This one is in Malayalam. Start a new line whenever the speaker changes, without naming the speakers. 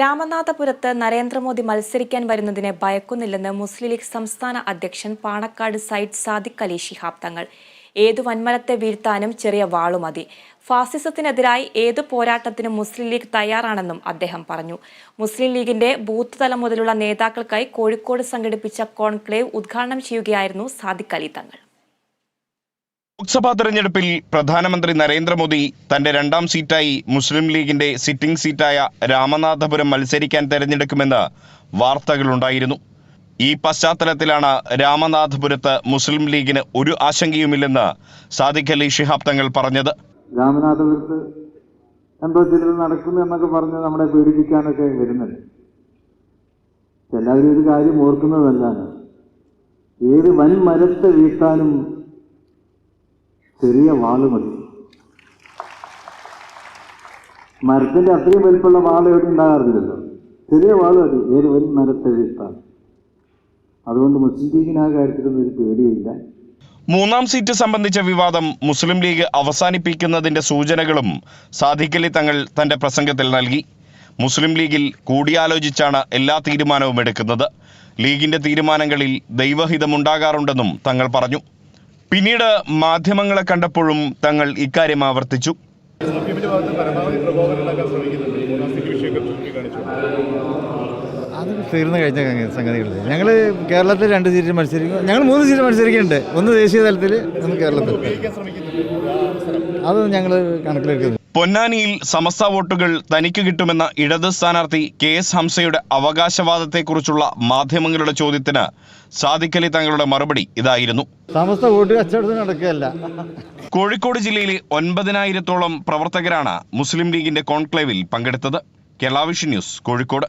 രാമനാഥപുരത്ത് നരേന്ദ്രമോദി മത്സരിക്കാൻ വരുന്നതിനെ ഭയക്കുന്നില്ലെന്ന് മുസ്ലിം ലീഗ് സംസ്ഥാന അധ്യക്ഷൻ പാണക്കാട് സയ്യിദ് സാദിഖ് അലി ശിഹാബ് തങ്ങൾ. ഏതു വൻമരത്തെ വീഴ്ത്താനും ചെറിയ വാളു മതി. ഫാസിസത്തിനെതിരായി ഏതു പോരാട്ടത്തിനും മുസ്ലിം ലീഗ് തയ്യാറാണെന്നും അദ്ദേഹം പറഞ്ഞു. മുസ്ലിം ലീഗിന്റെ ബൂത്ത് തലം മുതലുള്ള നേതാക്കൾക്കായി കോഴിക്കോട് സംഘടിപ്പിച്ച കോൺക്ലേവ് ഉദ്ഘാടനം ചെയ്യുകയായിരുന്നു സാദിഖ് അലി തങ്ങൾ.
ലോക്സഭാ തെരഞ്ഞെടുപ്പിൽ പ്രധാനമന്ത്രി നരേന്ദ്രമോദി തന്റെ രണ്ടാം സീറ്റായി മുസ്ലിം ലീഗിന്റെ സിറ്റിംഗ് സീറ്റായ രാമനാഥപുരം മത്സരിക്കാൻ തെരഞ്ഞെടുക്കുമെന്ന് വാർത്തകളുണ്ടായിരുന്നു. ഈ പശ്ചാത്തലത്തിലാണ് രാമനാഥപുരത്ത് മുസ്ലിം ലീഗിന് ഒരു ആശങ്കയുമില്ലെന്ന് സാദിഖ് അലി ഷിഹാബ് തങ്ങൾ പറഞ്ഞത്.
രാമനാഥപുരത്ത് എന്തോ ചിലത് നടക്കുന്നു എന്നൊക്കെ പറഞ്ഞ് നമ്മളെ പേടിപ്പിക്കാനൊക്കെ വരുന്നത്. എല്ലാവരും ഒരു കാര്യം ഓർക്കുന്നതല്ലാണ് ഏത് വൻ മരത്തെ വീഴ്ത്താനും ചെറിയ വാൾ മതി. മരത്തിന്റെ അത്രയും വലിപ്പമുള്ള വാൾ എവിടെ ഉണ്ടാകാറില്ലല്ലോ ചെറിയ വാൾ മതി. ഏത് വൻ മരത്തെ അതുകൊണ്ട് മുസ്ലിം ലീഗിന് ആ കാര്യത്തിലൊന്നും ഒരു പേടിയില്ല.
മൂന്നാം സീറ്റ് സംബന്ധിച്ച വിവാദം മുസ്ലിം ലീഗ് അവസാനിപ്പിക്കുന്നതിന്റെ സൂചനകളും സാധിക്കലി തങ്ങൾ തന്റെ പ്രസംഗത്തിൽ നൽകി. മുസ്ലിം ലീഗിൽ കൂടിയാലോചിച്ചാണ് എല്ലാ തീരുമാനവും എടുക്കുന്നത്. ലീഗിന്റെ തീരുമാനങ്ങളിൽ ദൈവഹിതമുണ്ടാകാറുണ്ടെന്നും തങ്ങൾ പറഞ്ഞു. പിന്നീട് മാധ്യമങ്ങളെ കണ്ടപ്പോഴും തങ്ങൾ ഇക്കാര്യം ആവർത്തിച്ചു.
അത് തീർന്നു കഴിഞ്ഞ സംഗ- സംഗതികളിൽ ഞങ്ങൾ കേരളത്തിൽ രണ്ട് സീറ്റ് മത്സരിക്കും. ഞങ്ങൾ മൂന്ന് സീറ്റ് മത്സരിക്കുന്നുണ്ട്. ഒന്ന് ദേശീയ തലത്തിൽ ഒന്ന് കേരളത്തിൽ. അത് ഞങ്ങൾ കണക്കിലെടുക്കുന്നു
പൊന്നാനിയിൽ സമസ്ത വോട്ടുകൾ തനിക്ക് കിട്ടുമെന്ന ഇടത് സ്ഥാനാർത്ഥി കെ എസ് ഹംസയുടെ അവകാശവാദത്തെക്കുറിച്ചുള്ള മാധ്യമങ്ങളുടെ ചോദ്യത്തിന് സാദിഖലി തങ്ങളുടെ മറുപടി ഇതായിരുന്നു.
സമസ്ത വോട്ട് കച്ചവടത്തിന് നടക്കുകയല്ല.
കോഴിക്കോട് ജില്ലയിലെ ഒൻപതിനായിരത്തോളം പ്രവർത്തകരാണ് മുസ്ലിം ലീഗിന്റെ കോൺക്ലേവിൽ പങ്കെടുത്തത്. Kerala vision news Kozhikode.